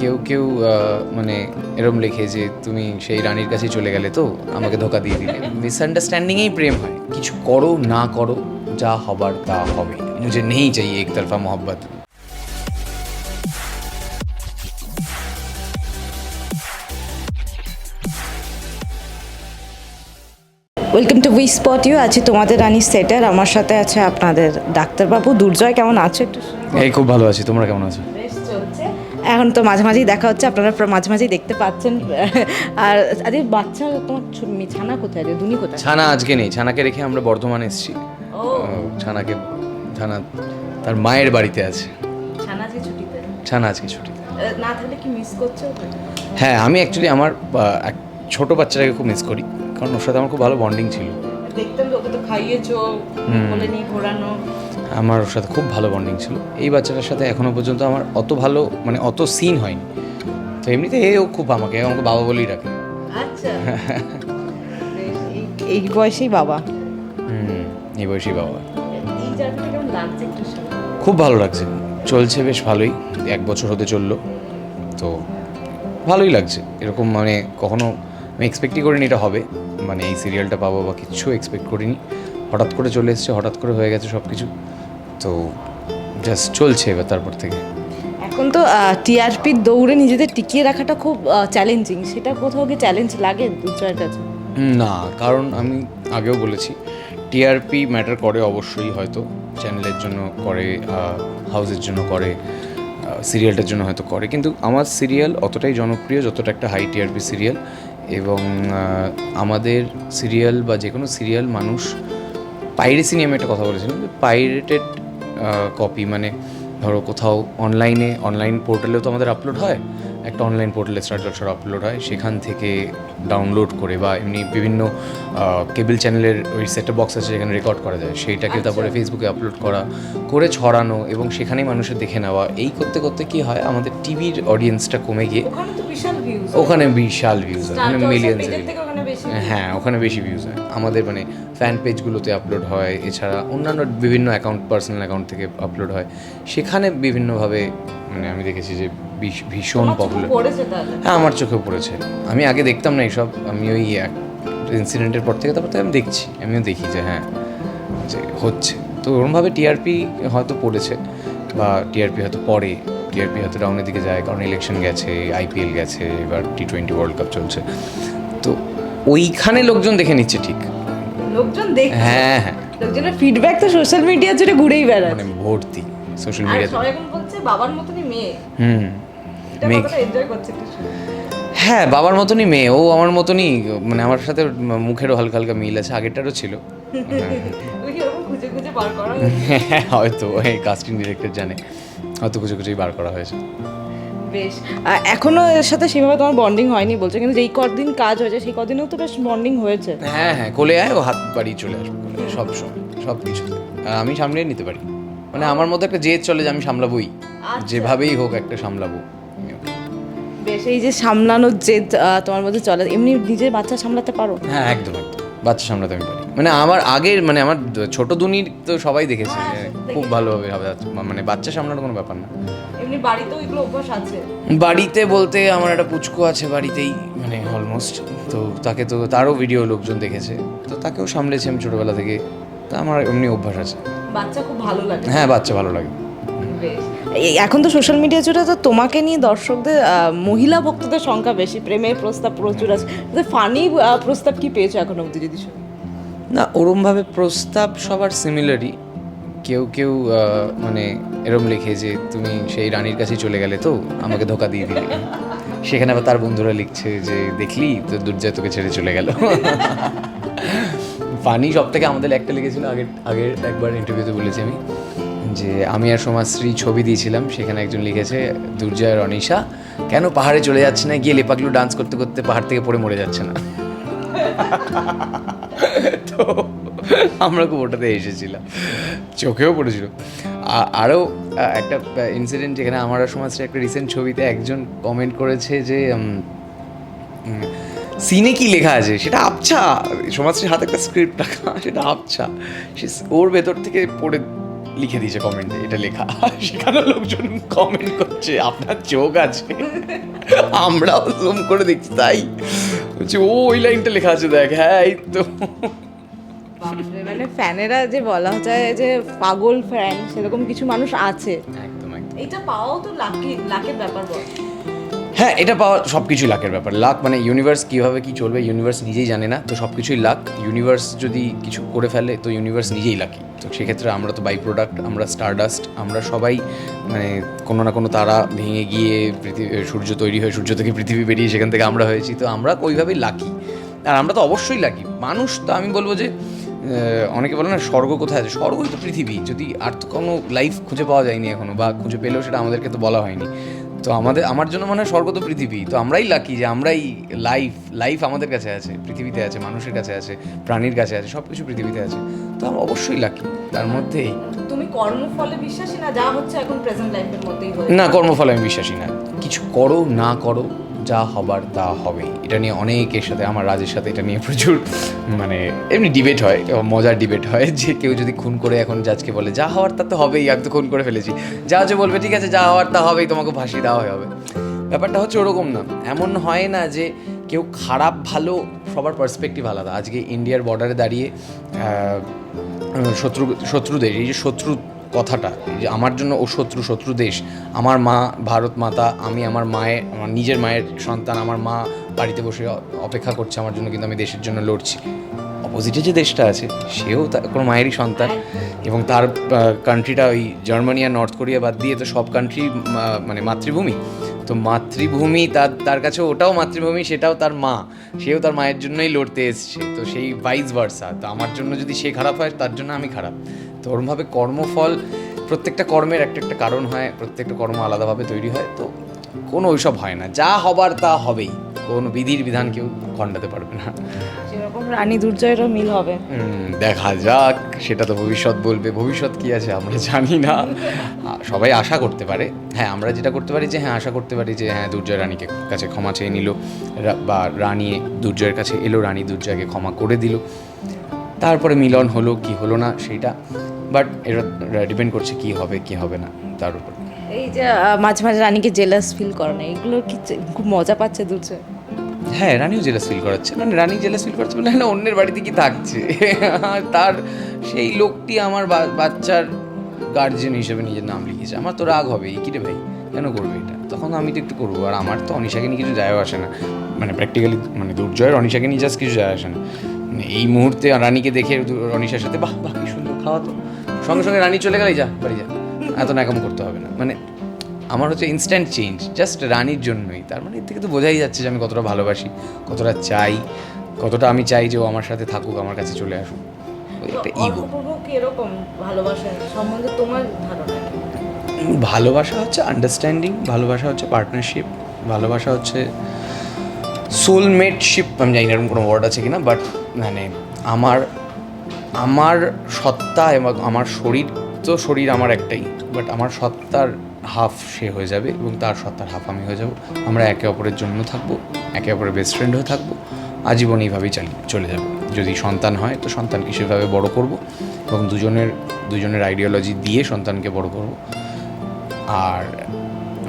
কেউ কেউ মানে এরম লেখে যে তুমি সেই রানীর কাছে চলে গেলে তো আমাকে ধোকা দিয়ে দিলে। মিসআন্ডারস্ট্যান্ডিংয়েই প্রেম হয়। কিছু করো না করো যা হবার তা হবে। মুঝে নেই চাই একতরফা মোহব্বত। Welcome to we spot you আছি তোমাদের রানী সেটার আমার সাথে আছে আপনাদের ডাক্তারবাবু। দুর্জয় কেমন আছে একটু? এই খুব ভালো আছি। তোমরা কেমন আছো? এখন তো মাঝে মাঝেই দেখা হচ্ছে আপনারা মাঝে মাঝেই দেখতে পাচ্ছেন। আর আরে বাচ্চা তোমার ছানা কোথায় রে? দুনি কোথায়? ছানা আজকে নেই ছানাকে রেখে আমরা বর্ধমানে এসেছি। ও। ছানাকে ছানা তার মায়ের বাড়িতে আছে। ছানা আজকে ছুটিতে? ছানা আজকে ছুটি আহ, না থাকলে কি মিস করছ হ্যাঁ আমি অ্যাকচুয়ালি আমার এক ছোট বাচ্চাটাকে খুব মিস করি কারণ ওর সাথে আমার খুব ভালো বন্ডিং ছিল। দেখতাম ওকে তো খাইয়েছো বলে নিয়ে ঘোরানো। আমার ওর সাথে খুব ভালো বন্ডিং ছিল। এই বাচ্চাটার সাথে এখনও পর্যন্ত আমার অত ভালো মানে অত সিন হয়নি। তো এমনিতে এও খুব আমাকে আমাকে বাবা বলেই রাখে আচ্ছা। এই- এই বয়সেই বাবা। হুম এই বয়সী বাবা? খুব ভালো লাগছে। চলছে বেশ ভালোই এক বছর হতে চলল। তো ভালোই লাগছে। এরকম মানে কখনো আমি এক্সপেক্টই করিনি এটা হবে। মানে এই সিরিয়ালটা পাবো বা কিছু এক্সপেক্ট করিনি। হঠাৎ করে চলে এসছে হঠাৎ করে হয়ে গেছে সব কিছু তো জাস্ট চলছে এবার তারপর থেকে। এখন তো টিআরপির দৌড়ে নিজেদের টিকিয়ে রাখাটা খুব চ্যালেঞ্জিং সেটা কোথাও গিয়ে চ্যালেঞ্জ লাগে দুজয়ের কাছে? না কারণ আমি আগেও বলেছি টিআরপি ম্যাটার করে অবশ্যই হয়তো চ্যানেলের জন্য করে হাউসের জন্য করে সিরিয়ালটার জন্য হয়তো করে। কিন্তু আমার সিরিয়াল অতটাই জনপ্রিয় যতটা একটা হাই টিআরপি সিরিয়াল এবং আমাদের সিরিয়াল বা যে কোনো সিরিয়াল মানুষ পাইরেসি নিয়ে আমি একটা কথা বলেছিলাম যে পাইরেটেড কপি মানে ধরো কোথাও অনলাইনে অনলাইন পোর্টালেও তো আমাদের আপলোড হয় একটা অনলাইন পোর্টালে স্টার জলসার আপলোড হয় সেখান থেকে ডাউনলোড করে বা এমনি বিভিন্ন কেবল চ্যানেলের ওই সেটআপ বক্স আছে যেখানে রেকর্ড করা যায় সেইটাকে তারপরে ফেসবুকে আপলোড করা করে ছড়ানো এবং সেখানেই মানুষের দেখে নেওয়া এই করতে করতে কি হয় আমাদের টিভির অডিয়েন্সটা কমে গিয়ে ওখানে বিশাল ভিউজ ভিউজ মিলিয়ন্স হ্যাঁ ওখানে বেশি ভিউজ হয়। আমাদের মানে ফ্যান পেজগুলোতে আপলোড হয় এছাড়া অন্যান্য বিভিন্ন অ্যাকাউন্ট পার্সোনাল অ্যাকাউন্ট থেকে আপলোড হয়। সেখানে বিভিন্নভাবে মানে আমি দেখেছি যে ভীষণ পপুলার হ্যাঁ আমার চোখেও পড়েছে। আমি আগে দেখতাম না এইসব। আমি ওই এক ইনসিডেন্টের পর থেকে তারপর থেকে আমি দেখছি। আমিও দেখি যে হ্যাঁ যে হচ্ছে। তো ওরমভাবে টিআরপি হয়তো পড়েছে বা টিআরপি হয়তো পড়ে টিআরপি হয়তো ডাউনের দিকে যায় কারণ ইলেকশন গেছে আইপিএল গেছে এবার টি টোয়েন্টি ওয়ার্ল্ড কাপ চলছে। তো ওইখানে লোকজন দেখে নিচ্ছে ঠিক। লোকজন দেখছে? হ্যাঁ হ্যাঁ। লোকজনের ফিডব্যাক তো সোশ্যাল মিডিয়া জুড়ে ঘুরেই বেড়ায় মানে ভর্তি সোশ্যাল আর মিডিয়াতে সবাই এখন বলছে বাবার মতনই মেয়ে। হুম। কতটা এনজয় করছে হ্যাঁ বাবার মতনই মেয়ে। ও আমার মতনই মানে আমার সাথে মুখেরও হালকা হালকা মিল আছে আগেরটারও ছিল। হ্যাঁ হয়তো এই কাস্টিং ডিরেক্টর জানে। হয়তো খুঁজে খুঁজেই বার করা হয়েছে। বেশ। এখনও এর সাথে সেভাবে তোমার বন্ডিং হয়নি বলছো কিন্তু যেই কদিন কাজ হয়েছে সেই কদিনেও তো বেশ বন্ডিং হয়েছে। হ্যাঁ হ্যাঁ কোলে আয় ও হাত বাড়িয়ে চলে আসবে কোলে সব সময় সব আর আমি সামলিয়ে নিতে পারি। মানে আমার মধ্যে একটা জেদ চলে যে আমি সামলাবোই যেভাবেই হোক একটা সামলাবো। বেশ এই যে সামলানোর যে তোমার মধ্যে চলে এমনি নিজের বাচ্চা সামলাতে পারো? হ্যাঁ একদম একদম। বাচ্চা সামলাতে আমি পারি। মানে আমার আগের মানে আমার ছোট দুনির তো সবাই দেখেছে খুব ভালোভাবে হবে মানে বাচ্চা সামলানোর কোনো ব্যাপার না। এমনি বাড়িতেও এগুলো অভ্যাস আছে? বাড়িতে বলতে আমার একটা পুচকু আছে বাড়িতেই মানে অলমোস্ট তো তাকে তো তারও ভিডিও লোকজন দেখেছে তো তাকেও সামলেছি আমি ছোটোবেলা থেকে তা আমার এমনি অভ্যাস আছে। বাচ্চা খুব ভালো লাগে। হ্যাঁ বাচ্চা ভালো লাগে। এই- এখন তো সোশ্যাল মিডিয়া জুড়ে তো তোমাকে নিয়ে দর্শকদের মহিলা ভক্তদের সংখ্যা বেশি প্রেমের প্রস্তাব প্রচুর আছে। ফানি প্রস্তাব কি পেয়েছ এখন অবধি যদি শুনি না, ওরমভাবে প্রস্তাব সবার সিমিলারই কেউ কেউ মানে এরম লিখে যে, তুমি সেই রানীর কাছেই চলে গেলে তো, আমাকে ধোকা দিয়ে দিলে। সেখানে আবার তার বন্ধুরা লিখছে যে, দেখলি, তো দুর্জয় তোকে ছেড়ে চলে গেল। ফানি সব থেকে আমাদের একটা লিখেছিল আগের আগের একবার ইন্টারভিউতে বলেছি আমি, যে, আমি আর সমাজশ্রী ছবি দিয়েছিলাম, সেখানে একজন লিখেছে, দুর্জয় আর অনিশা, কেন পাহাড়ে চলে যাচ্ছে না, গিয়ে লেপাগুলো ডান্স করতে করতে পাহাড় থেকে পড়ে মরে যাচ্ছে না? তো আমরা খুব ওটাতে এসেছিলাম। চোখেও পড়েছিল। আরও একটা ইনসিডেন্ট যেখানে আমার সমাজের একটা রিসেন্ট ছবিতে একজন কমেন্ট করেছে যে সিনে কি লেখা আছে? সেটা আবছা। সমাজের হাতে একটা স্ক্রিপ্ট রাখা, সেটা আবছা। সে ওর ভেতর থেকে পড়ে লিখে দিয়েছে কমেন্টে এটা লেখা। সেখানে লোকজন কমেন্ট করছে, আপনার চোখ আছে। আমরাও জুম করে দেখছি, তাই। বলছি ও ওই লাইনটা লেখা আছে দেখ হ্যাঁ এই তো। মানে ফ্যানেরা যে বলা যায় যে পাগল ফ্যান সেরকম কিছু মানুষ আছে। একদম একদম। এটা পাওয়াও তো লাকি লাকের ব্যাপার বল হ্যাঁ এটা পাওয়া সব কিছুই লাকের ব্যাপার। লাক মানে ইউনিভার্স কীভাবে কী চলবে ইউনিভার্স নিজেই জানে না। তো সব কিছুই লাক ইউনিভার্স যদি কিছু করে ফেলে, তো ইউনিভার্স নিজেই লাকি তো সেক্ষেত্রে আমরা তো বাই প্রোডাক্ট আমরা স্টারডাস্ট আমরা সবাই মানে কোনো না কোনো তারা ভেঙে গিয়ে পৃথিবী, সূর্য তৈরি হয়ে, সূর্য থেকে পৃথিবী বেরিয়ে সেখান থেকে আমরা হয়েছি। তো আমরা ওইভাবেই লাকি আর আমরা তো অবশ্যই লাকি মানুষ তো আমি বলব যে অনেকে বলে না, স্বর্গ কোথায় আছে? স্বর্গই তো পৃথিবী। যদি আর তো কোনো লাইফ খুঁজে পাওয়া যায়নি এখনও, বা খুঁজে পেলেও সেটা আমাদেরকে তো বলা হয়নি। তো আমাদের আমার জন্য মনে হয় স্বর্গ তো পৃথিবী। তো আমরাই লাকি যে আমরাই লাইফ লাইফ আমাদের কাছে আছে পৃথিবীতে আছে মানুষের কাছে আছে প্রাণীর কাছে আছে সব কিছু পৃথিবীতে আছে। তো আমরা অবশ্যই লাকি তার মধ্যে তুমি কর্মফলে বিশ্বাসী না? যা হচ্ছে এখন প্রেজেন্ট লাইফের মধ্যেই না কর্মফলে আমি বিশ্বাসী না। কিছু করো না করো যা হবার তা হবে। এটা নিয়ে অনেকের সাথে, আমার রাজের সাথে এটা নিয়ে প্রচুর মানে এমনি ডিবেট হয়, মজার ডিবেট হয় যে কেউ যদি খুন করে এখন জাজকে বলে, যা হওয়ার তা তো হবেই, আমি তো খুন করে ফেলেছি। জাজও বলবে, ঠিক আছে, যা হওয়ার তা হবেই, তোমাকে ফাঁসি দেওয়া হবে। ব্যাপারটা হচ্ছে ওরকম না। এমন হয় না যে কেউ খারাপ, ভালো, সবার পার্সপেক্টিভ আলাদা। আজকে ইন্ডিয়ার বর্ডারে দাঁড়িয়ে শত্রু, শত্রুদের, এই যে শত্রু কথাটা যে আমার জন্য ও শত্রু শত্রু দেশ। আমার মা ভারত মাতা, আমি আমার মায়ের আমার নিজের মায়ের সন্তান, আমার মা বাড়িতে বসে অপেক্ষা করছে আমার জন্য, কিন্তু আমি দেশের জন্য লড়ছি। অপোজিটে যে দেশটা আছে, সেও তার কোনো মায়েরই সন্তান। এবং তার কান্ট্রিটা ওই জার্মানি আর নর্থ কোরিয়া বাদ দিয়ে তো সব কান্ট্রি মানে মাতৃভূমি। তো মাতৃভূমি তার তার কাছে ওটাও মাতৃভূমি, সেটাও তার মা। সেও তার মায়ের জন্যই লড়তে এসছে। তো সেই ভাইস ভার্সা তো আমার জন্য যদি সে খারাপ হয়, তার জন্য আমি খারাপ। তো ওরমভাবে কর্মফল প্রত্যেকটা কর্মের একটা একটা কারণ হয় প্রত্যেকটা কর্ম আলাদাভাবে তৈরি হয় তো কোনো ওইসব হয় না। যা হবার তা হবেই। কোনো বিধির বিধান কেউ খণ্ডাতে পারবে না। সেরকম রানী দুর্জয়েরও মিল হবে। দেখা যাক সেটা তো ভবিষ্যৎ বলবে। ভবিষ্যৎ কি আছে আমরা জানি না। সবাই আশা করতে পারে। হ্যাঁ আমরা যেটা করতে পারি যে হ্যাঁ আশা করতে পারি যে হ্যাঁ দুর্জয় রানীকে কাছে ক্ষমা চেয়ে নিল। বা রানী দুর্জয়ের কাছে এলো রানী দুর্জয়কে ক্ষমা করে দিল। তারপরে মিলন হলো কি হলো না সেইটা বাট এটা ডিপেন্ড করছে কি হবে কি হবে না তার উপর। এই যে মাঝে মাঝে রানীকে জেলাস ফিল করে না এগুলো কি খুব মজা পাচ্ছে দুর্জয় হ্যাঁ রানীও জেলাস ফিল করাচ্ছে। মানে রানী জেলাস ফিল করাচ্ছে বলে না অন্যের বাড়িতে কি থাকছে? তার সেই লোকটি আমার বাচ্চার গার্জেন হিসেবে নিজের নাম লিখেছে। আমার তো রাগ হবে কি রে ভাই? কেন করবে এটা? তখন আমি তো একটু করব আর আমার তো অনিশাকে নিয়ে কিছু যায়ও আসে না। মানে প্র্যাকটিক্যালি মানে দুর্জয়ের অনিশাকে নিয়ে জাস্ট কিছু যায় আসে না। মানে এই মুহূর্তে রানীকে দেখে অনিশার সাথে বাহ বাহ কি সুন্দর খাওয়া তো। সঙ্গে সঙ্গে রানী চলে গেলেই যা বাড়ি যা। এত ন্যাকাম করতে হবে না। মানে আমার হচ্ছে ইনস্ট্যান্ট চেঞ্জ জাস্ট রানীর জন্যই। তার মানে এর থেকে তো বোঝাই যাচ্ছে যে আমি কতটা ভালোবাসি কতটা চাই কতটা আমি চাই যে ও আমার সাথে থাকুক আমার কাছে চলে আসুক। একটা ইগো এরকম ভালোবাসা সম্বন্ধে তোমার ধারণা ভালোবাসা হচ্ছে আন্ডারস্ট্যান্ডিং ভালোবাসা হচ্ছে পার্টনারশিপ ভালোবাসা হচ্ছে সোলমেটশিপ আমি জানি না এরকম কোনো ওয়ার্ড আছে কিনা বাট মানে আমার আমার সত্তা এবং আমার শরীর, তো শরীর আমার একটাই বাট আমার সত্তার হাফ সে হয়ে যাবে এবং তার সত্তার হাফ আমি হয়ে যাব। আমরা একে অপরের জন্য থাকব, একে অপরের বেস্ট ফ্রেন্ড হয়ে থাকব, আজীবন এইভাবেই চালিয়ে চলে যাব। যদি সন্তান হয়, তো সন্তানকে সেভাবে বড় করব এবং দুজনের দুজনের আইডিওলজি দিয়ে সন্তানকে বড় করব। আর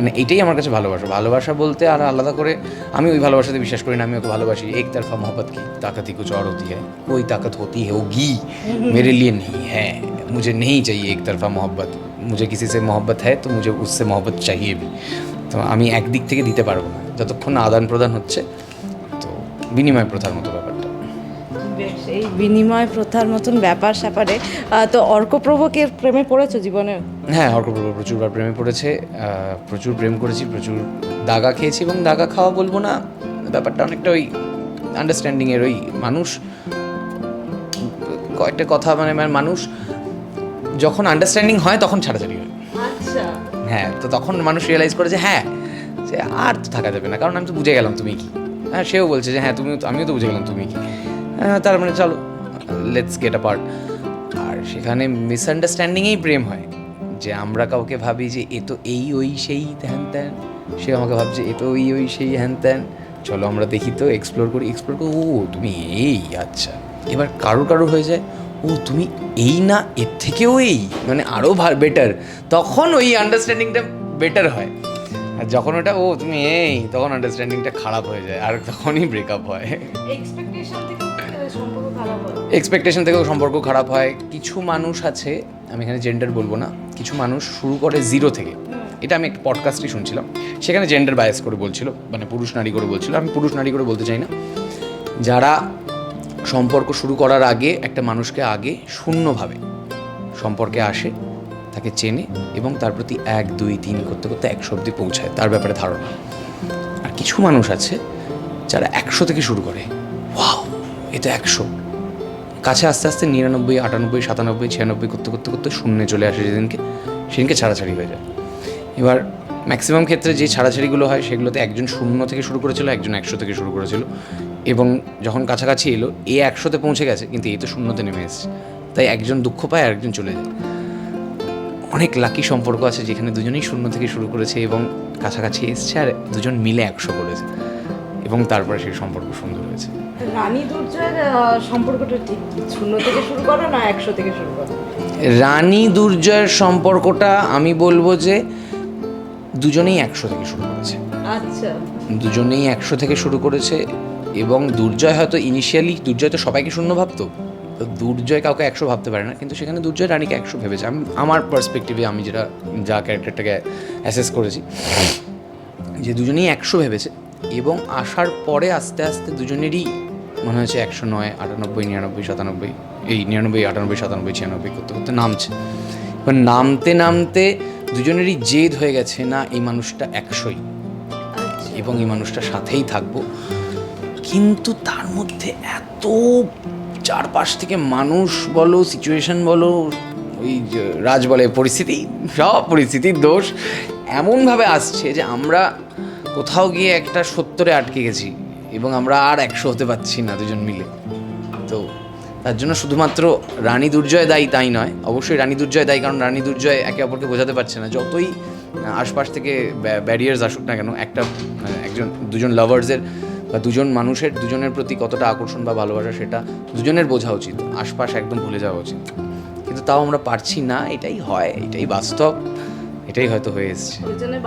মানে এটাই আমার কাছে ভালোবাসা ভালোবাসা বলতে আর আলাদা করে আমি ওই ভালোবাসাতে বিশ্বাস করি না আমি ওকে ভালোবাসি এক তরফা मोहब्बत की ताकत ही कुछ और होती है कोई ताकत होती है होगी मेरे लिए नहीं है मुझे नहीं चाहिए एक तरफा मोहब्बत मुझे किसी से मोहब्बत है तो मुझे उससे मोहब्बत चाहिए भी তো আমি একদিক থেকে দিতে পারবো না যতক্ষণ না আদান প্রদান হচ্ছে তো বিনিময় প্রথার মতো ব্যাপারটা বেশ এই বিনিময় প্রথার মতন ব্যাপার স্যাপারে তো অর্কপ্রভকের প্রেমে পড়েছো জীবনে হ্যাঁ অর্কপ্রভ প্রচুরবার প্রেমে পড়েছে প্রচুর প্রেম করেছি প্রচুর দাগা খেয়েছি এবং দাগা খাওয়া বলব না ব্যাপারটা অনেকটা ওই আন্ডারস্ট্যান্ডিংয়ের ওই মানুষ কয়েকটা কথা মানে মানে মানুষ যখন আন্ডারস্ট্যান্ডিং হয় তখন ছাড়াছাড়ি হয়। আচ্ছা। হ্যাঁ তো তখন মানুষ রিয়েলাইজ করে যে হ্যাঁ যে আর তো থাকা যাবে না কারণ আমি তো বুঝে গেলাম তুমি কি। হ্যাঁ সেও বলছে যে হ্যাঁ তুমি আমিও তো বুঝে গেলাম তুমি কি। তার মানে চলো। লেটস গেট আ পার্ট আর সেখানে মিসআন্ডারস্ট্যান্ডিংয়েই প্রেম হয় যে আমরা কাউকে ভাবি যে এ তো এই ওই সেই হ্যান ত্যান সে আমাকে ভাবছে এ তো ওই ওই সেই হ্যান ত্যান চলো আমরা দেখি তো এক্সপ্লোর করি এক্সপ্লোর করি ও তুমি এই আচ্ছা। এবার কারও কারও হয়ে যায় ও ও তুমি এই না এর থেকেও এই মানে আরও বেটার তখন ওই আন্ডারস্ট্যান্ডিংটা বেটার হয়। আর যখন ওটা ও তুমি এই তখন আন্ডারস্ট্যান্ডিংটা খারাপ হয়ে যায় আর তখনই ব্রেকআপ হয়। এক্সপেকটেশন এক্সপেকটেশন থেকেও সম্পর্ক খারাপ হয়। কিছু মানুষ আছে আমি এখানে জেন্ডার বলব না কিছু মানুষ শুরু করে জিরো থেকে। এটা আমি একটা পডকাস্টই শুনছিলাম। সেখানে জেন্ডার বায়াস করে বলছিল মানে পুরুষ নারী করে বলছিল। আমি পুরুষ নারী করে বলতে চাই না। যারা সম্পর্ক শুরু করার আগে একটা মানুষকে আগে শূন্যভাবে সম্পর্কে আসে তাকে চেনে এবং তার প্রতি এক দুই তিন করতে করতে একশো অব্দি পৌঁছায়। তার ব্যাপারে ধারণা। আর কিছু মানুষ আছে যারা একশো থেকে শুরু করে এ তো একশো। কাছে আস্তে আস্তে নিরানব্বই, আটানব্বই, সাতানব্বই, ছিয়ানব্বই করতে করতে করতে শূন্যে চলে আসে যেদিনকে, সেদিনকে ছাড়াছাড়ি হয়ে যায়। এবার ম্যাক্সিমাম ক্ষেত্রে যে ছাড়াছাড়িগুলো হয়, সেগুলোতে একজন শূন্য থেকে শুরু করেছিল, একজন একশো থেকে শুরু করেছিল। এবং যখন কাছাকাছি এলো, এ একশোতে পৌঁছে গেছে, কিন্তু এ তো শূন্যতে নেমে এসেছে। তাই একজন দুঃখ পায় আর একজন চলে যায়। অনেক লাকি সম্পর্ক আছে যেখানে দুজনেই শূন্য থেকে শুরু করেছে এবং কাছাকাছি এসছে আর দুজন মিলে একশো করেছে। এবং তারপরে সেই সম্পর্ক সুন্দর হয়েছে। রানী দুর্জয়ের সম্পর্কটা ঠিক শূন্য থেকে শুরু করো না একশো থেকে শুরু করো? রানী দুর্জয়ের সম্পর্কটা আমি বলব যে দুজনেই একশো থেকে শুরু করেছে। আচ্ছা। দুজনেই একশো থেকে শুরু করেছে এবং দুর্জয় হয়তো ইনিশিয়ালি দুর্জয় তো সবাইকে শূন্য ভাবতো। তো দুর্জয় কাউকে একশো ভাবতে পারে না কিন্তু সেখানে দুর্জয় রানীকে একশো ভেবেছে। আমি আমার পার্সপেক্টিভে আমি যেটা যা ক্যারেক্টারটাকে অ্যাসেস করেছি যে দুজনেই একশো ভেবেছে। এবং আসার পরে আস্তে আস্তে দুজনেরই মনে হয়েছে একশো নয়, আটানব্বই, নিরানব্বই, সাতানব্বই, এই নিরানব্বই, আটানব্বই, সাতানব্বই, ছিয়ানব্বই করতে করতে নামছে। এবার নামতে নামতে দুজনেরই জেদ হয়ে গেছে, না, এই মানুষটা একশোই এবং এই মানুষটা সাথেই থাকব। কিন্তু তার মধ্যে এত চারপাশ থেকে মানুষ বলো সিচুয়েশন বলো, ওই রাজ বলে পরিস্থিতি, সব পরিস্থিতির দোষ এমনভাবে আসছে যে আমরা কোথাও গিয়ে একটা সত্তরে আটকে গেছি এবং আমরা আর একশো হতে পারছি না দুজন মিলে। তো তার জন্য শুধুমাত্র রানী দুর্জয় দায়ী তাই নয়, অবশ্যই রানী দুর্জয় দায়ী, কারণ রানী দুর্জয় একে অপরকে বোঝাতে পারছে না। যতই আশপাশ থেকে ব্যারিয়ার্স আসুক না কেন, একটা একজন, দুজন লাভার্সের বা দুজন মানুষের, দুজনের প্রতি কতটা আকর্ষণ বা ভালোবাসা সেটা দুজনের বোঝা উচিত, আশপাশ একদম ভুলে যাওয়া উচিত। কিন্তু তাও আমরা পারছি না, এটাই হয়, এটাই বাস্তব। এটাই হয়তো হয়ে এসছে।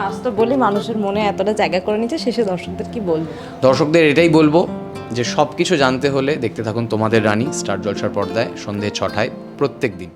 বাস্তব বলে মানুষের মনে এতটা জায়গা করে নিচ্ছে শেষে দর্শকদের কি বলব? দর্শকদের এটাই বলব যে সব কিছু জানতে হলে দেখতে থাকুন তোমাদের রানী স্টার জলসার পর্দায় সন্ধে ছটায় প্রত্যেক দিন।